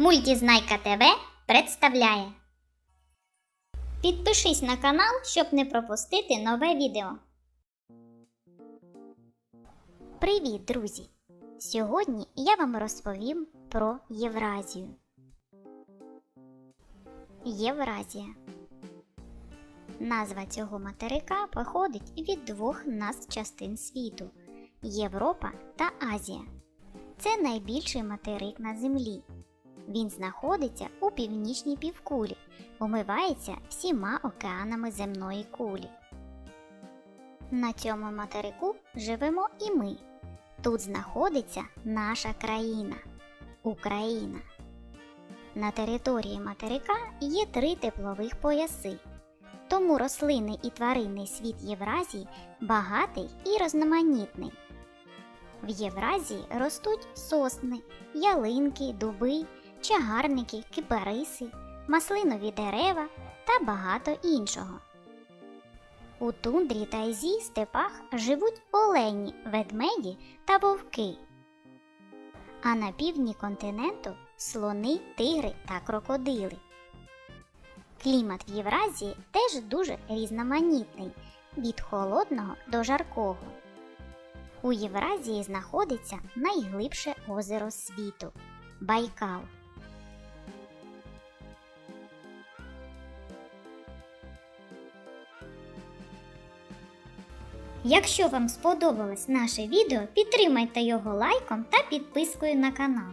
Мультізнайка ТВ представляє. Підпишись на канал, щоб не пропустити нове відео. Привіт, друзі! Сьогодні я вам розповім про Євразію. Євразія. Назва цього материка походить від двох нас частин світу Європа та Азія. Це найбільший материк на землі. Він знаходиться у північній півкулі, омивається всіма океанами земної кулі. На цьому материку живемо і ми. Тут знаходиться наша країна Україна. На території материка є три теплових пояси. Тому рослинний і тваринний світ Євразії багатий і розноманітний. В Євразії ростуть сосни, ялинки, дуби, чагарники, кипариси, маслинові дерева та багато іншого. У тундрі та ізі степах живуть олені, ведмеді та вовки. А на півдні континенту слони, тигри та крокодили. Клімат в Євразії теж дуже різноманітний від холодного до жаркого. У Євразії знаходиться найглибше озеро світу Байкал. Якщо вам сподобалось наше відео, підтримайте його лайком та підпискою на канал.